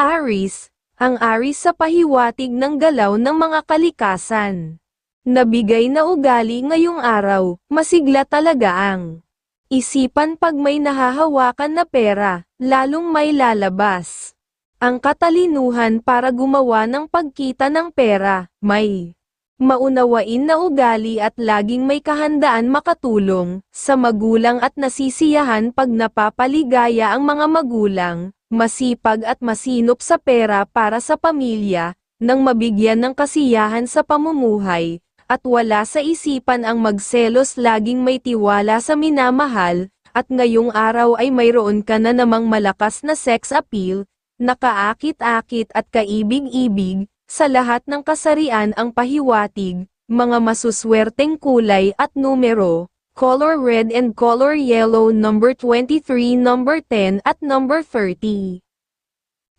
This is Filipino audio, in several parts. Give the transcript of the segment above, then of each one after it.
Aris, ang Aris sa pahiwatig ng galaw ng mga kalikasan. Nabigay na ugali ngayong araw, masigla talaga ang isipan pag may nahahawakan na pera, lalong may lalabas. Ang katalinuhan para gumawa ng pagkita ng pera, may maunawain na ugali at laging may kahandaan makatulong sa magulang at nasisiyahan pag napapaligaya ang mga magulang, masipag at masinop sa pera para sa pamilya, nang mabigyan ng kasiyahan sa pamumuhay, at wala sa isipan ang magselos laging may tiwala sa minamahal, at ngayong araw ay mayroon ka na namang malakas na sex appeal, nakaakit-akit at kaibig-ibig, sa lahat ng kasarian ang pahiwatig, mga masuswerteng kulay at numero, color red and color yellow number 23 number 10 at number 30.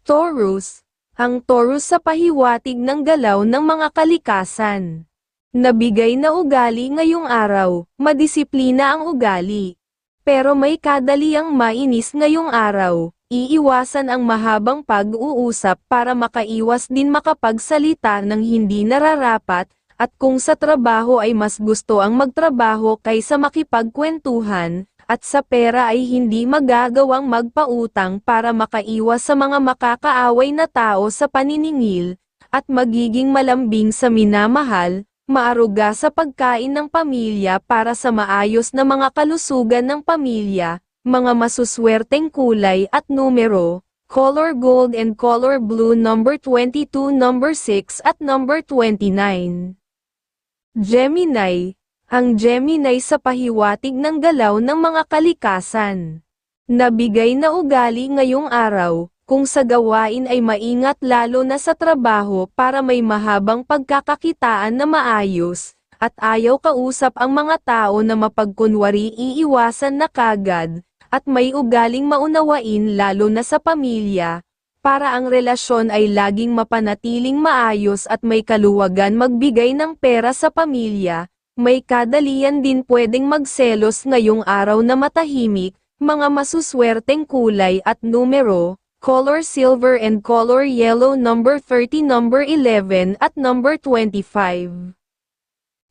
Taurus, ang Taurus sa pahiwatig ng galaw ng mga kalikasan. Nabigay na ugali ngayong araw, madisiplina ang ugali. Pero may kadaliang mainis ngayong araw, iiwasan ang mahabang pag-uusap para makaiwas din makapagsalita ng hindi nararapat, at kung sa trabaho ay mas gusto ang magtrabaho kaysa makipagkwentuhan, at sa pera ay hindi magagawang magpautang para makaiwas sa mga makakaaway na tao sa paniningil, at magiging malambing sa minamahal, maaruga sa pagkain ng pamilya para sa maayos na mga kalusugan ng pamilya, mga masuswerteng kulay at numero, color gold and color blue number 22 number 6 at number 29. Gemini, ang Gemini sa pahiwatig ng galaw ng mga kalikasan. Nabigay na ugali ngayong araw, kung sa gawain ay maingat lalo na sa trabaho para may mahabang pagkakakitaan na maayos, at ayaw kausap ang mga tao na mapagkunwari iiwasan na kagad, at may ugaling maunawain lalo na sa pamilya, para ang relasyon ay laging mapanatiling maayos at may kaluwagan magbigay ng pera sa pamilya, may kadalian din pwedeng magselos ngayong araw na matahimik, mga masuswerteng kulay at numero, color silver and color yellow number 30 number 11 at number 25.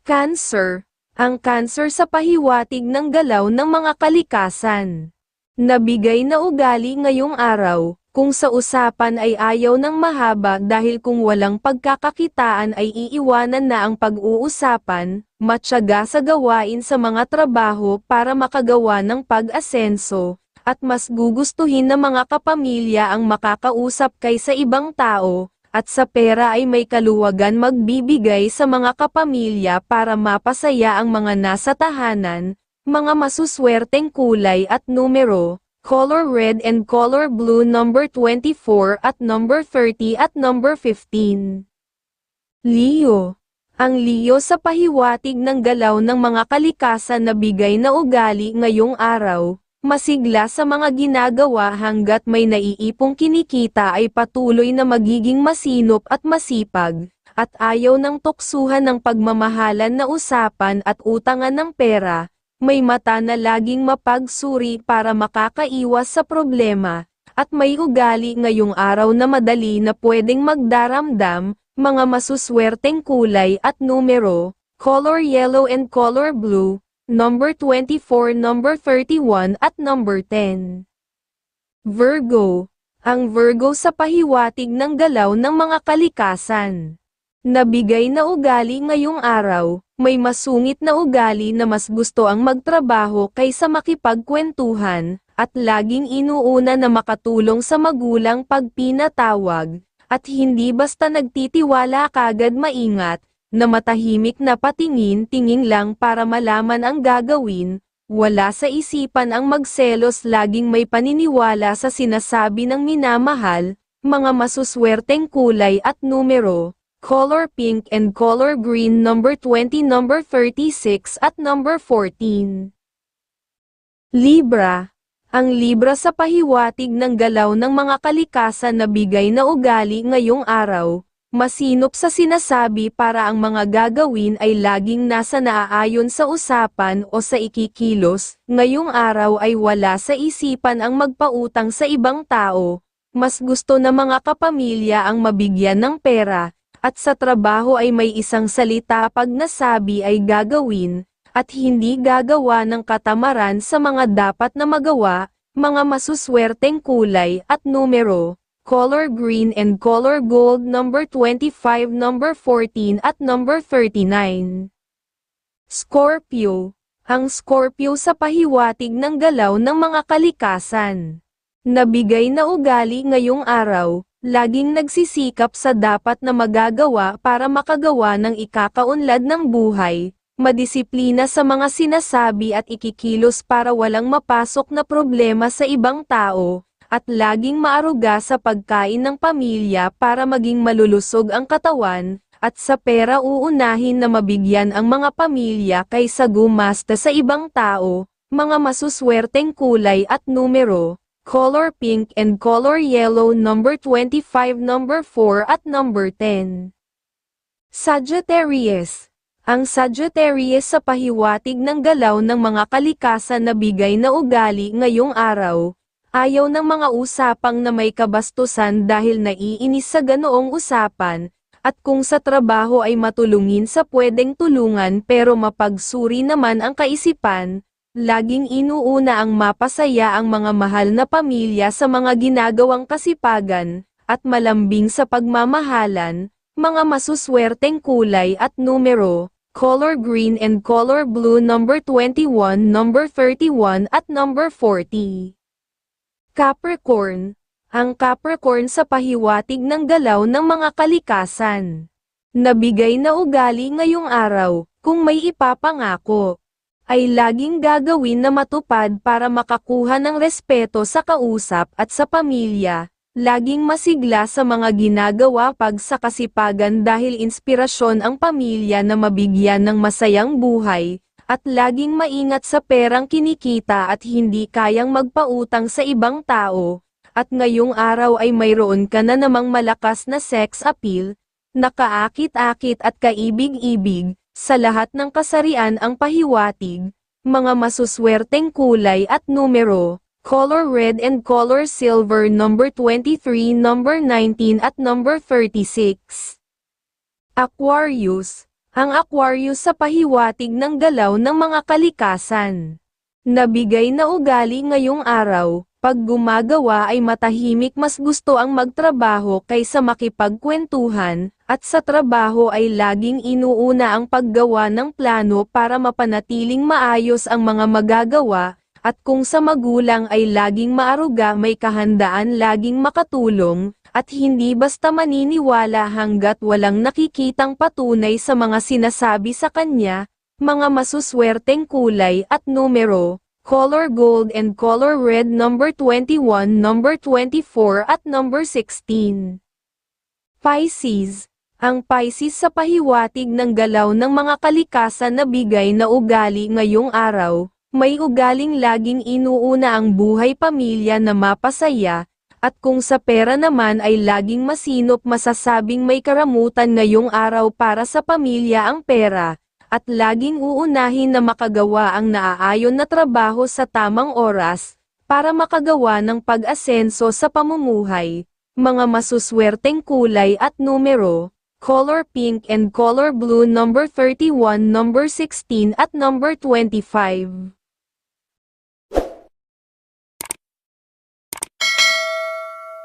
Cancer, ang cancer sa pahiwatig ng galaw ng mga kalikasan. Nabigay na ugali ngayong araw, kung sa usapan ay ayaw ng mahaba dahil kung walang pagkakakitaan ay iiwanan na ang pag-uusapan, matyaga sa gawain sa mga trabaho para makagawa ng pag-asenso, at mas gugustuhin ng mga kapamilya ang makakausap kaysa ibang tao, at sa pera ay may kaluwagan magbibigay sa mga kapamilya para mapasaya ang mga nasa tahanan, mga masuswerteng kulay at numero, color red and color blue number 24 at number 30 at number 15. Leo ang Leo sa pahiwatig ng galaw ng mga kalikasan na bigay na ugali ngayong araw, masigla sa mga ginagawa hanggat may naiipong kinikita ay patuloy na magiging masinop at masipag, at ayaw ng tuksuhan ng pagmamahalan na usapan at utangan ng pera, may mata na laging mapagsuri para makakaiwas sa problema, at may ugali ngayong araw na madali na pwedeng magdaramdam, mga masuswerteng kulay at numero, color yellow and color blue, number 24, number 31 at number 10. Virgo, ang Virgo sa pahiwatig ng galaw ng mga kalikasan. Nabigay na ugali ngayong araw, may masungit na ugali na mas gusto ang magtrabaho kaysa makipagkwentuhan, at laging inuuna na makatulong sa magulang pag pinatawag, at hindi basta nagtitiwala kagad maingat, na matahimik na patingin-tingin lang para malaman ang gagawin, wala sa isipan ang magselos laging may paniniwala sa sinasabi ng minamahal, mga masuswerteng kulay at numero, color pink and color green number 20 number 36 at number 14. Libra. Ang Libra sa pahiwatig ng galaw ng mga kalikasan na bigay na ugali ngayong araw, masinop sa sinasabi para ang mga gagawin ay laging nasa naaayon sa usapan o sa ikikilos, ngayong araw ay wala sa isipan ang magpautang sa ibang tao, mas gusto na mga kapamilya ang mabigyan ng pera, at sa trabaho ay may isang salita pag nasabi ay gagawin, at hindi gagawa ng katamaran sa mga dapat na magawa, mga masuswerteng kulay at numero, color green and color gold number 25 number 14 at number 39. Scorpio Ang Scorpio sa pahiwatig ng galaw ng mga kalikasan. Nabigay na ugali ngayong araw, laging nagsisikap sa dapat na magagawa para makagawa ng ikakaunlad ng buhay, madisiplina sa mga sinasabi at ikikilos para walang mapasok na problema sa ibang tao, at laging maaruga sa pagkain ng pamilya para maging malulusog ang katawan, at sa pera uunahin na mabigyan ang mga pamilya kaysa gumasta sa ibang tao, mga masuswerteng kulay at numero, color pink and color yellow number 25 number 4 at number 10. Sagittarius Ang Sagittarius sa pahiwatig ng galaw ng mga kalikasan na bigay na ugali ngayong araw, ayaw ng mga usapang na may kabastusan dahil naiinis sa ganoong usapan, at kung sa trabaho ay matulungin sa pwedeng tulungan pero mapagsuri naman ang kaisipan, laging inuuna ang mapasaya ang mga mahal na pamilya sa mga ginagawang kasipagan, at malambing sa pagmamahalan, mga masuswerteng kulay at numero, color green and color blue number 21 number 31 at number 40. Capricorn, ang Capricorn sa pahiwatig ng galaw ng mga kalikasan. Nabigay na ugali ngayong araw, kung may ipapangako, ay laging gagawin na matupad para makakuha ng respeto sa kausap at sa pamilya, laging masigla sa mga ginagawa pag sa kasipagan dahil inspirasyon ang pamilya na mabigyan ng masayang buhay, at laging maingat sa perang kinikita at hindi kayang magpautang sa ibang tao, at ngayong araw ay mayroon ka na namang malakas na sex appeal, nakaakit-akit at kaibig-ibig, sa lahat ng kasarian ang pahiwatig, mga masuswerteng kulay at numero, color red and color silver number 23 number 19 at number 36. Aquarius, ang Aquarius sa pahiwatig ng galaw ng mga kalikasan. Nabigay na ugali ngayong araw, pag gumagawa ay matahimik mas gusto ang magtrabaho kaysa makipagkwentuhan, at sa trabaho ay laging inuuna ang paggawa ng plano para mapanatiling maayos ang mga magagawa, at kung sa magulang ay laging maaruga may kahandaan laging makatulong, at hindi basta maniniwala hanggat walang nakikitang patunay sa mga sinasabi sa kanya, mga masuswerteng kulay at numero, color gold and color red number 21 number 24 at number 16. Pisces. Ang Pisces sa pahiwatig ng galaw ng mga kalikasan na bigay na ugali ngayong araw, may ugaling laging inuuna ang buhay pamilya na mapasaya, at kung sa pera naman ay laging masinop masasabing may karamutan ngayong araw para sa pamilya ang pera, at laging uunahin na makagawa ang naaayon na trabaho sa tamang oras, para makagawa ng pag-asenso sa pamumuhay, mga masuswerteng kulay at numero, color pink and color blue number 31 number 16 at number 25.